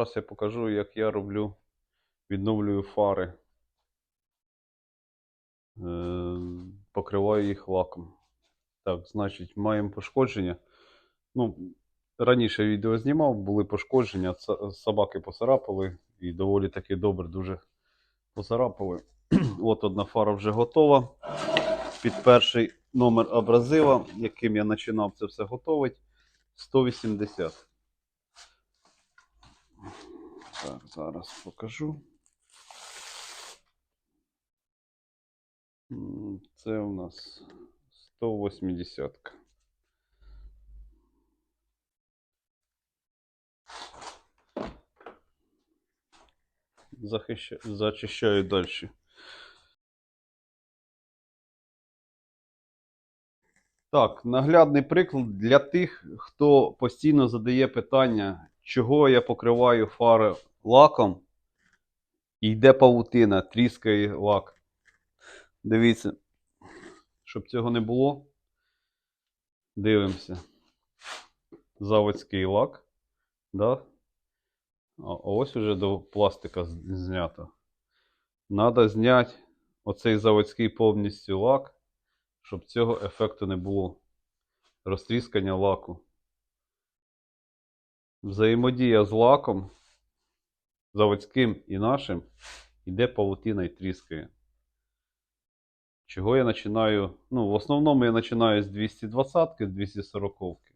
Зараз я покажу, як я роблю, відновлюю фари. Е, покриваю їх лаком. Так, значить, маємо пошкодження. Ну, раніше відео знімав, були пошкодження, собаки поцарапали і доволі таки добре дуже поцарапали. От одна фара вже готова. Під перший номер абразива, яким я починав це все готувати, 180. Так, зараз покажу. Це у нас 180. Захища... Зачищаю далі. Так, наглядний приклад для тих, хто постійно задає питання, чого я покриваю фари лаком, і йде павутина, тріскає лак. Дивіться, щоб цього не було. Дивимося. Заводський лак. Да? А ось уже до пластика знято. Надо зняти оцей заводський повністю лак, щоб цього ефекту не було. Розтріскання лаку. Взаємодія з лаком, заводським і нашим, іде павутина і тріскає. Чого я починаю? Ну, в основному я починаю з 220-ки, з 240-ки.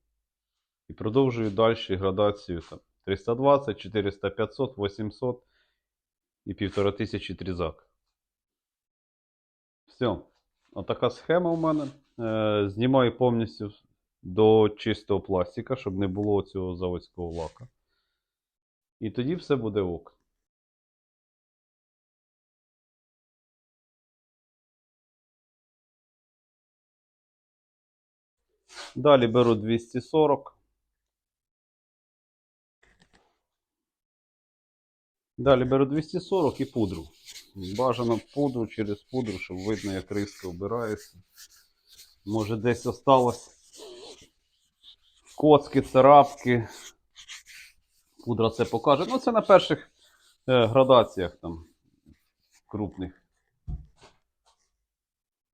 І продовжую далі градацію там 320, 400, 500, 800 і 1500 трізак. Все. Отака схема у мене. Е, знімаю повністю до чистого пластика, щоб не було цього заводського лака. І тоді все буде ок. Далі беру 240. Далі беру 240 і пудру. Бажано пудру через пудру, щоб видно, як риска обирається. Може десь осталось коцки, царапки. Пудра це покаже. Ну, це на перших е, градаціях там крупних.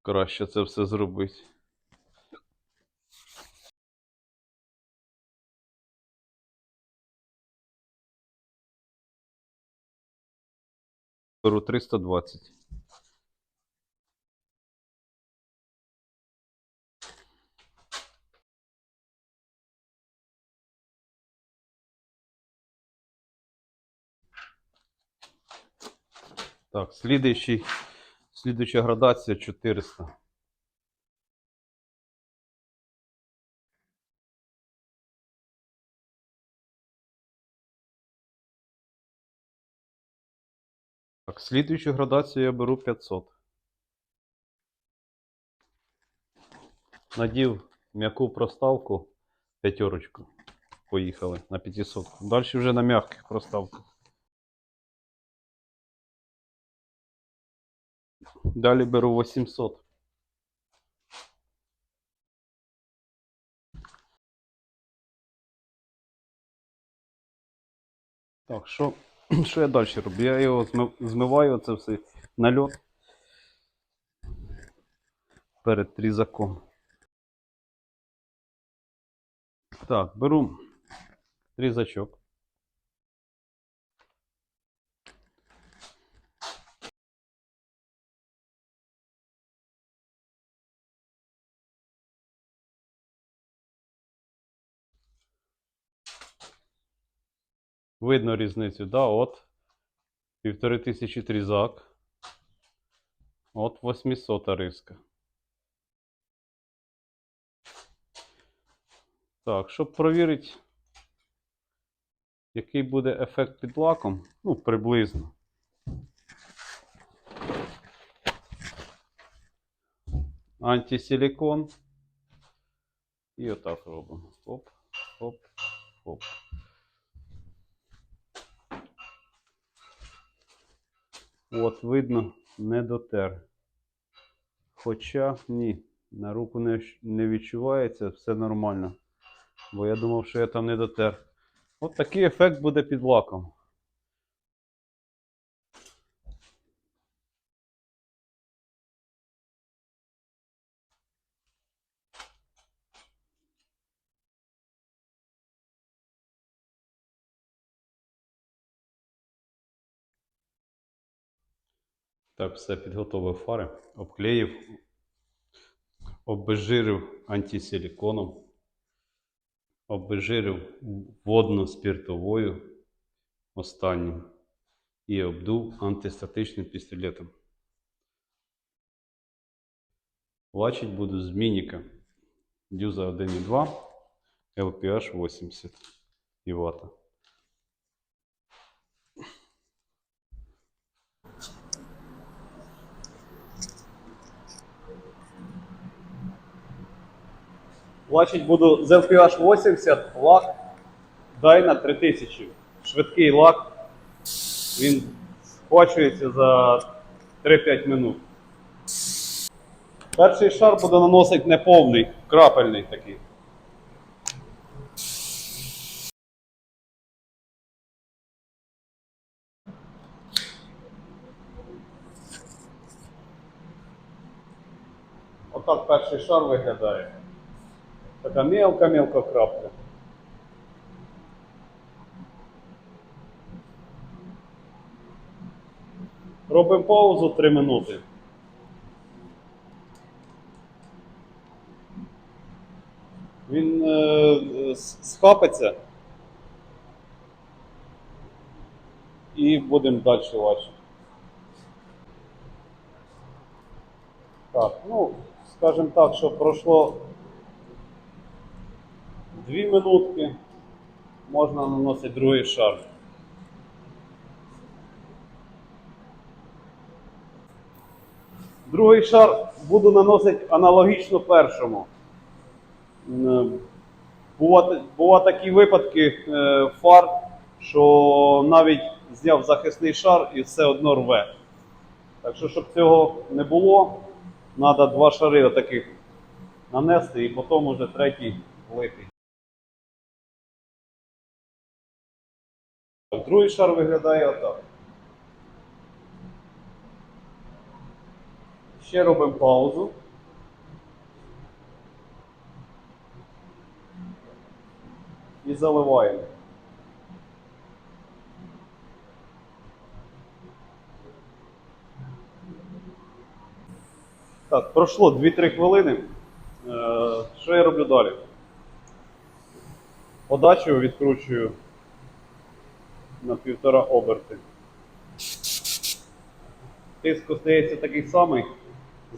Краще це все зробити. Беру 320. Так, слідуючий, слідуюча градація 400. Так, слідуючу градацію я беру 500. Надів м'яку проставку п'ятерочку. Поїхали на 500. Далі вже на м'яких проставках. Далі беру 800. Так, що, що я далі роблю? Я його зми- змиваю, це все на льот перед трізаком. Так, беру трізачок. Видно різницю, да, от півтори тисячі трізак. От 800 риска. Так, щоб провірити, який буде ефект під лаком, ну, приблизно. Антисилікон. І отак робимо. Оп, оп, оп. От, видно, не дотер. Хоча ні, на руку не, не відчувається, все нормально. Бо я думав, що я там не дотер. От такий ефект буде під лаком. Так, все підготовив фари, обклеїв, обезжирив антисиліконом, обезжирив водно-спіртовою останнім і обдув антистатичним пістолетом. Лачить буду з мініка дюза 1.2 LPH 80 і вата. Лачить буду LPH 80 лак Dyna 3000. Швидкий лак. Він схвачується за 3-5 минут. Перший шар буде наносити неповний, крапельний такий. Отак перший шар виглядає. Така мелка-мелка крапля. Робимо паузу 3 минути. Він е, схапиться. І будемо далі лачити. Так, ну, скажімо так, що пройшло 2 минутки, можна наносити другий шар. Другий шар буду наносити аналогічно першому. Е, Бува, бува такі випадки е, фар, що навіть зняв захисний шар і все одно рве. Так що, щоб цього не було, треба два шари отаких нанести і потім уже третій влити. Другий шар виглядає отак. Ще робимо паузу. І заливаємо. Так, пройшло 2-3 хвилини. Е, Що я роблю далі? Подачу відкручую на півтора оберти. Тиск остається такий самий.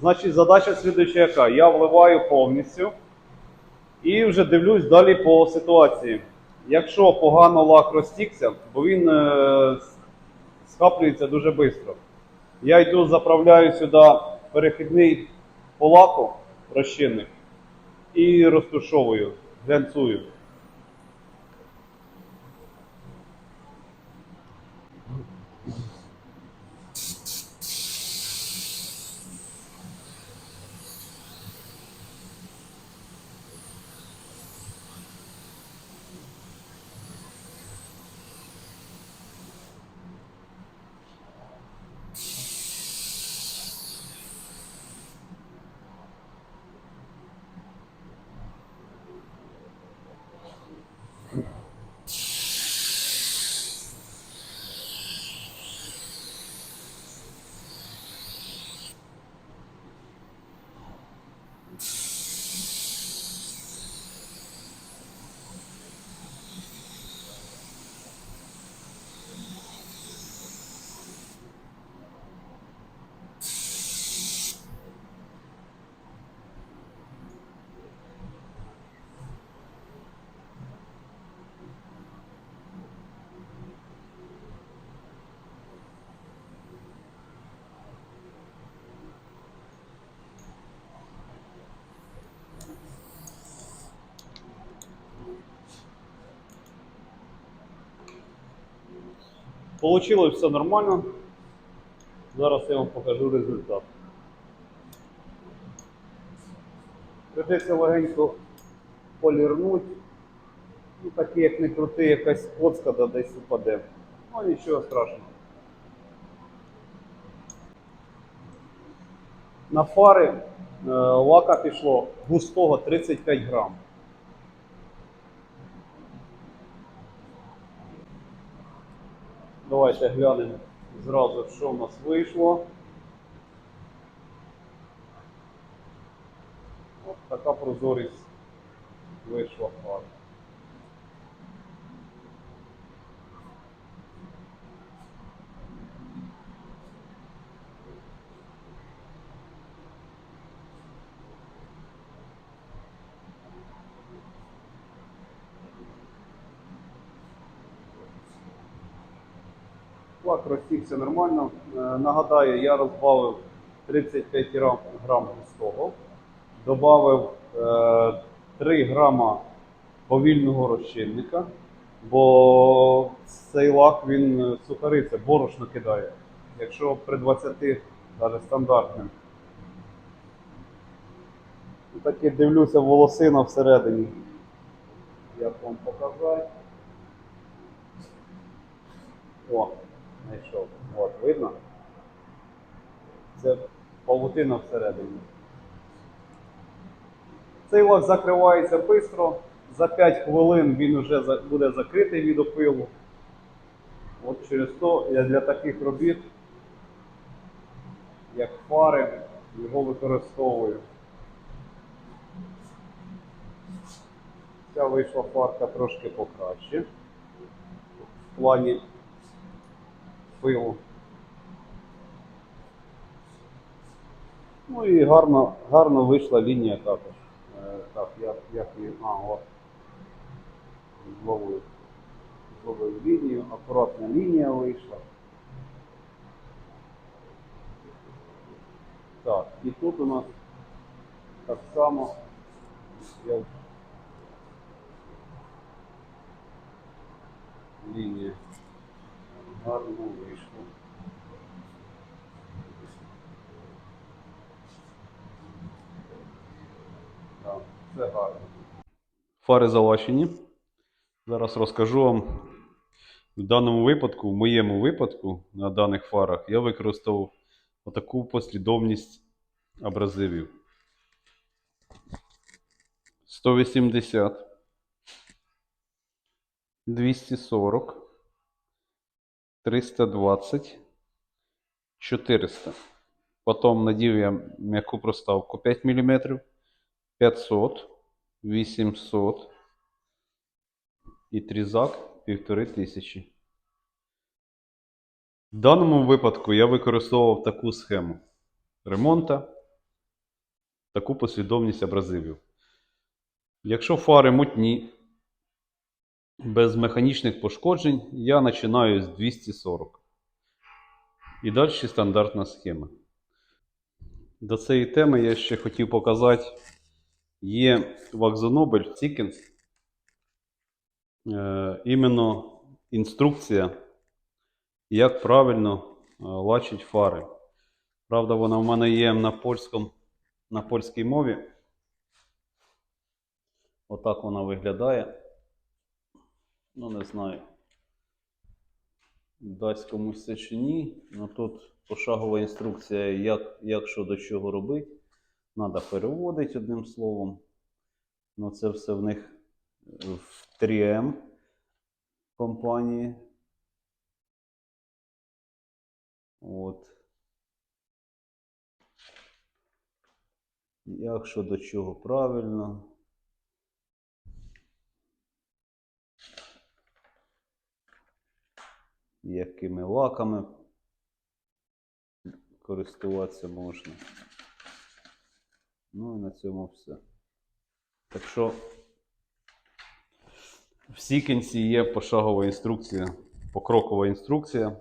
Значить, задача слідуюча яка? Я вливаю повністю і вже дивлюсь далі по ситуації. Якщо погано лак розтікся, бо він е, схаплюється дуже швидко. Я йду, заправляю сюди перехідний по лаку розчинник і розтушовую, глянцую. Получилось все нормально. Зараз я вам покажу результат. Придеться легенько полірнути. Ну, такі, як не крути, якась коцка десь упаде. Ну нічого страшного. На фари е, лака пішло густого 35 грам. Давайте глянемо зразу, що в нас вийшло. Ось така прозорість вийшла фарба. Розтікся нормально. Е, Нагадаю, я розбавив 35 грам, густого, додав е, 3 грама повільного розчинника, бо цей лак він е, сухариться, борошно кидає. Якщо при 20 навіть стандартним. І дивлюся волосина всередині. Як вам показати? О, знайшов. От, видно? Це павутина всередині. Цей лак закривається швидко. За 5 хвилин він вже буде закритий від опилу. От через то я для таких робіт, як фари, його використовую. Ця вийшла фарка трошки покраще. В плані пилу. Ну і гарно, гарно вийшла лінія також. Е, так, як, як її. От. Зловив. Зловив лінію, акуратна лінія вийшла. Так, і тут у нас так само. Я... Лінія. Гарно вийшло. Так, все гарно. Фари залащені. Зараз розкажу вам. В даному випадку, в моєму випадку, на даних фарах, я використовував отаку послідовність абразивів. 180, 240, 320, 400. Потім надів я м'яку проставку 5 мм, 500, 800 і трізак 1500. В даному випадку я використовував таку схему ремонта, таку послідовність абразивів. Якщо фари мутні, без механічних пошкоджень, я починаю з 240. І далі стандартна схема. До цієї теми я ще хотів показати. Є Вакзонобель Цікенс. Е, іменно інструкція, як правильно е, лачить фари. Правда, вона в мене є на польському, на польській мові. Отак вона виглядає. Ну, не знаю. Дасть комусь це чи ні. Ну тут пошагова інструкція, як, як що до чого робити. Надо переводити одним словом. Ну, це все в них в 3M компанії. От. Як що до чого правильно. Якими лаками користуватися можна. Ну і на цьому все. Так що в Сікенсі є пошагова інструкція, покрокова інструкція,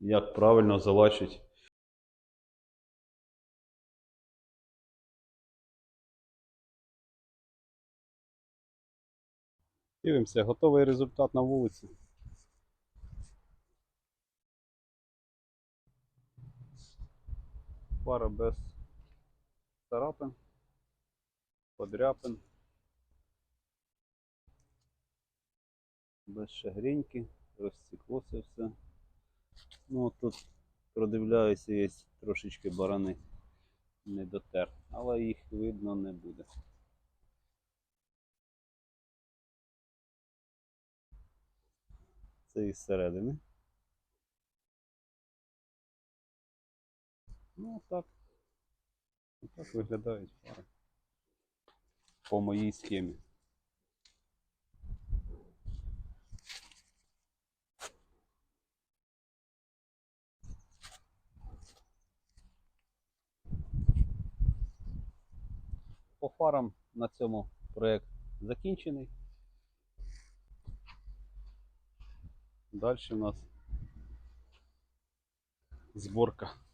як правильно залачити. Дивимося, готовий результат на вулиці. Пара без царапин, подряпин, без шагріньки, розсіклося все. Ну, тут продивляюся, є трошечки барани не дотер, але їх видно не буде. Це із середини. Ну так. Так виглядають фари. По моїй схемі. По фарам на цьому проект закінчений. Далі у нас зборка